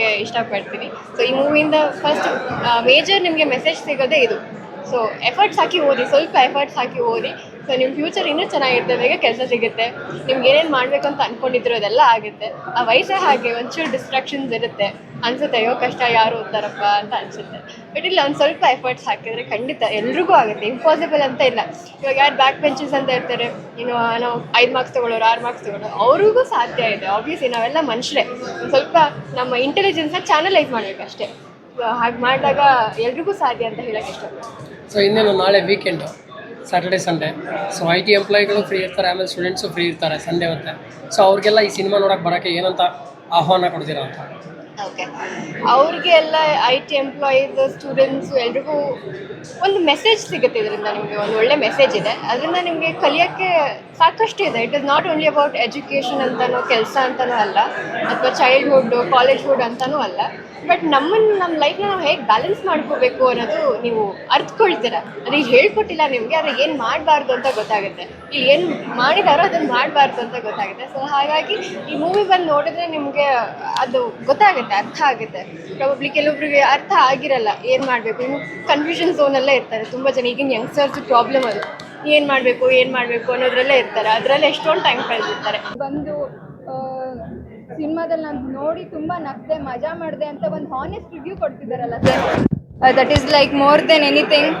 ಹೇಳೋಕ್ಕೆ ಇಷ್ಟಪಡ್ತೀನಿ. ಸೊ ಈ ಮೂವಿಯಿಂದ ಫಸ್ಟ್ ಮೇಜರ್ ನಿಮಗೆ ಮೆಸೇಜ್ ಸಿಗೋದೇ ಇದು. ಸೊ ಎಫರ್ಟ್ಸ್ ಹಾಕಿ ಓದಿ, ಸ್ವಲ್ಪ ಎಫರ್ಟ್ಸ್ ಹಾಕಿ ಓದಿ. ಸೊ ನಿಮ್ಮ ಫ್ಯೂಚರ್ ಇನ್ನೂ ಚೆನ್ನಾಗಿರುತ್ತೆ, ಬೇಗ ಕೆಲಸ ಸಿಗುತ್ತೆ. ನಿಮ್ಗೆ ಏನೇನು ಮಾಡಬೇಕು ಅಂತ ಅಂದ್ಕೊಂಡಿದ್ರು ಅದೆಲ್ಲ ಆಗುತ್ತೆ. ಆ ವಯಸ್ಸೇ ಹಾಗೆ ಒಂಚೂರು ಡಿಸ್ಟ್ರಾಕ್ಷನ್ಸ್ ಇರುತ್ತೆ. ಅನ್ಸುತ್ತೆ, ಅಯ್ಯೋ ಕಷ್ಟ, ಯಾರು ಓದ್ತಾರಪ್ಪ ಅಂತ ಅನ್ಸುತ್ತೆ. ಬಟ್ ಇಲ್ಲಿ, ಒಂದು ಸ್ವಲ್ಪ ಎಫರ್ಟ್ಸ್ ಹಾಕಿದ್ರೆ ಖಂಡಿತ ಎಲ್ರಿಗೂ ಆಗುತ್ತೆ. ಇಂಪಾಸಿಬಲ್ ಅಂತ ಇಲ್ಲ. ಇವಾಗ ಯಾರು ಬ್ಯಾಕ್ ಬೆಂಚಸ್ ಅಂತ ಇರ್ತಾರೆ ಇನ್ನು ನಾವು ಐದು ಮಾರ್ಕ್ಸ್ ತಗೊಳ್ಳೋರು, ಆರು ಮಾರ್ಕ್ಸ್ ತಗೊಳ್ಳೋರು, ಅವ್ರಿಗೂ ಸಾಧ್ಯ ಇದೆ. ಆಬ್ವಿಯಸ್ಲಿ ನಾವೆಲ್ಲ ಮನುಷ್ಯರೇ. ಒಂದು ಸ್ವಲ್ಪ ನಮ್ಮ ಇಂಟೆಲಿಜೆನ್ಸ್ನ ಚಾನಲೈಸ್ ಮಾಡಬೇಕು ಅಷ್ಟೇ. ಹಾಗೆ ಮಾಡಿದಾಗ ಎಲ್ರಿಗೂ ಸಾಧ್ಯ ಅಂತ ಹೇಳಕ್ಕೆ ಇಷ್ಟ ಸೊ ಇನ್ನೇನು ನಾಳೆ weekend Saturday Sunday so I T ಎಂಪ್ಲಾಯಿಗಳು free ಇರ್ತಾರೆ, ಆಮೇಲೆ ಸ್ಟೂಡೆಂಟ್ಸು ಫ್ರೀ ಇರ್ತಾರೆ ಸಂಡೇ ಹೊತ್ತೆ. ಸೊ ಅವ್ರಿಗೆಲ್ಲ ಈ ಸಿನಿಮಾ ನೋಡೋಕೆ ಬರೋಕ್ಕೆ ಏನಂತ ಆಹ್ವಾನ ಕೊಡ್ತೀರಾ ಅಂತ? ಓಕೆ ಅವ್ರಿಗೆ ಎಲ್ಲ ಐ ಟಿ ಎಂಪ್ಲಾಯೀಸ್ ಸ್ಟೂಡೆಂಟ್ಸು ಎಲ್ರಿಗೂ ಒಂದು ಮೆಸೇಜ್ ಸಿಗುತ್ತೆ ಇದರಿಂದ ನಿಮಗೆ, ಒಂದು ಒಳ್ಳೆ ಮೆಸೇಜ್ ಇದೆ. ಅದರಿಂದ ನಿಮಗೆ ಕಲಿಯೋಕ್ಕೆ ಸಾಕಷ್ಟು ಇದೆ. It is not only about education ಅಂತಲೂ ಕೆಲಸ ಅಂತಲೂ ಅಲ್ಲ, ಅಥವಾ ಚೈಲ್ಡ್ಹುಡ್ ಕಾಲೇಜ್ಹುಡ್ ಅಂತಲೂ ಅಲ್ಲ ಬಟ್ ನಮ್ಮನ್ನು ನಮ್ಮ ಲೈಫ್ನ ನಾವು ಹೇಗೆ ಬ್ಯಾಲೆನ್ಸ್ ಮಾಡ್ಕೋಬೇಕು ಅನ್ನೋದು ನೀವು ಅರ್ತ್ಕೊಳ್ತೀರ? ಅದು ಹೇಳ್ಕೊಟ್ಟಿಲ್ಲ ನಿಮಗೆ, ಆದರೆ ಏನು ಮಾಡಬಾರ್ದು ಅಂತ ಗೊತ್ತಾಗುತ್ತೆ. ಈಗ ಏನು ಮಾಡಿದಾರೋ ಅದನ್ನು ಮಾಡಬಾರ್ದು ಅಂತ ಗೊತ್ತಾಗುತ್ತೆ. ಸೊ ಹಾಗಾಗಿ ಈ ಮೂವಿ ಬಂದು ನೋಡಿದ್ರೆ ನಿಮಗೆ ಅದು ಗೊತ್ತಾಗುತ್ತೆ. ಅರ್ಥ ಆಗುತ್ತೆ. ಪ್ರಾಬಬ್ಲಿ ಕೆಲವೊಬ್ರಿಗೆ ಅರ್ಥ ಆಗಿರಲ್ಲ ಏನು ಮಾಡಬೇಕು? ಇನ್ನು ಕನ್ಫ್ಯೂಷನ್ ಝೋನಲ್ಲೇ ಇರ್ತಾರೆ ತುಂಬ ಜನ. ಈಗಿನ ಯಂಗ್ಸ್ಟರ್ಸ್ ಪ್ರಾಬ್ಲಮ್ ಅದು. ಏನು ಮಾಡಬೇಕು ಏನು ಮಾಡಬೇಕು ಅನ್ನೋದ್ರಲ್ಲೇ ಇರ್ತಾರೆ. ಅದರಲ್ಲೇ ಎಷ್ಟೊಂದು ಟೈಮ್ ಕಳೆದಿರ್ತಾರೆ. ಬಂದು ಸಿನಿಮಾದಲ್ಲಿ ನಾನು ನೋಡಿ ತುಂಬ ನಗ್ದೆ ಮಜಾ ಮಾಡಿದೆ ಅಂತ ಒಂದು honest review ಕೊಡ್ತಿದ್ದಾರಲ್ಲ sir that is like more than anything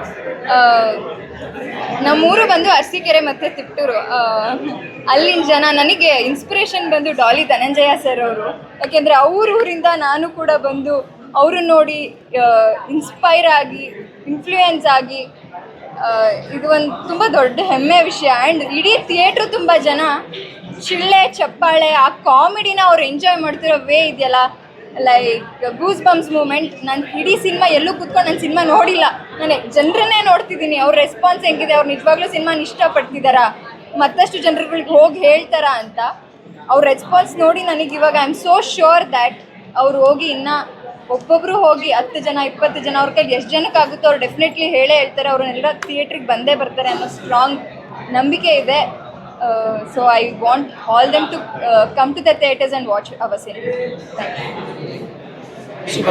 ನಮ್ಮೂರು ಬಂದು ಅರಸೀಕೆರೆ ಮತ್ತು ತಿಪ್ಟೂರು. ಅಲ್ಲಿನ ಜನ ನನಗೆ ಇನ್ಸ್ಪಿರೇಷನ್ ಬಂದು ಡಾಲಿ ಧನಂಜಯ ಸರ್ ಅವರು. ಯಾಕೆಂದರೆ ಅವ್ರ ಊರಿಂದ ನಾನು ಕೂಡ ಬಂದು ಅವರು ನೋಡಿ ಇನ್ಸ್ಪೈರ್ ಆಗಿ ಇನ್ಫ್ಲೂಯೆನ್ಸ್ ಆಗಿ ಇದು ಒಂದು ತುಂಬ ದೊಡ್ಡ ಹೆಮ್ಮೆಯ ವಿಷಯ. ಆ್ಯಂಡ್ ಇಡೀ ಥಿಯೇಟ್ರು ತುಂಬ ಜನ ಚಿಳ್ಳೆ ಚಪ್ಪಾಳೆ, ಆ ಕಾಮಿಡಿನ ಅವ್ರು ಎಂಜಾಯ್ ಮಾಡ್ತಿರೋ ವೇ ಇದೆಯಲ್ಲ ಲೈಕ್ ಗೂಸ್ ಬಂಬ್ಸ್ ಮೂಮೆಂಟ್ ನಾನು ಇಡೀ ಸಿನಿಮಾ ಎಲ್ಲೂ ಕೂತ್ಕೊಂಡು ನಾನು ಸಿನಿಮಾ ನೋಡಿಲ್ಲ. ನಾನು ಜನರನ್ನೇ ನೋಡ್ತಿದ್ದೀನಿ ಅವ್ರ ರೆಸ್ಪಾನ್ಸ್ ಹೆಂಗಿದೆ? ಅವ್ರು ನಿಜವಾಗ್ಲೂ ಸಿನಿಮಾನ ಇಷ್ಟಪಡ್ತಿದ್ದಾರಾ ಮತ್ತಷ್ಟು ಜನರುಗಳಿಗೆ ಹೋಗಿ ಹೇಳ್ತಾರಾ ಅಂತ. ಅವ್ರ ರೆಸ್ಪಾನ್ಸ್ ನೋಡಿ ನನಗೆ ಇವಾಗ I am so sure that ಅವ್ರು ಹೋಗಿ ಇನ್ನು ಒಬ್ಬೊಬ್ಬರು ಹೋಗಿ ಹತ್ತು ಜನ, ಇಪ್ಪತ್ತು ಜನ ಅವ್ರ ಕೈಲಿ ಎಷ್ಟು ಜನಕ್ಕಾಗುತ್ತೋ ಅವ್ರು ಡೆಫಿನೆಟ್ಲಿ ಹೇಳೇ ಹೇಳ್ತಾರೆ. ಅವ್ರನ್ನೆಲ್ಲ ಥಿಯೇಟ್ರಿಗೆ ಬಂದೇ ಬರ್ತಾರೆ ಅನ್ನೋ ಸ್ಟ್ರಾಂಗ್ ನಂಬಿಕೆ ಇದೆ. So I want all them to come to the theatres and watch our cinema thank you Sí.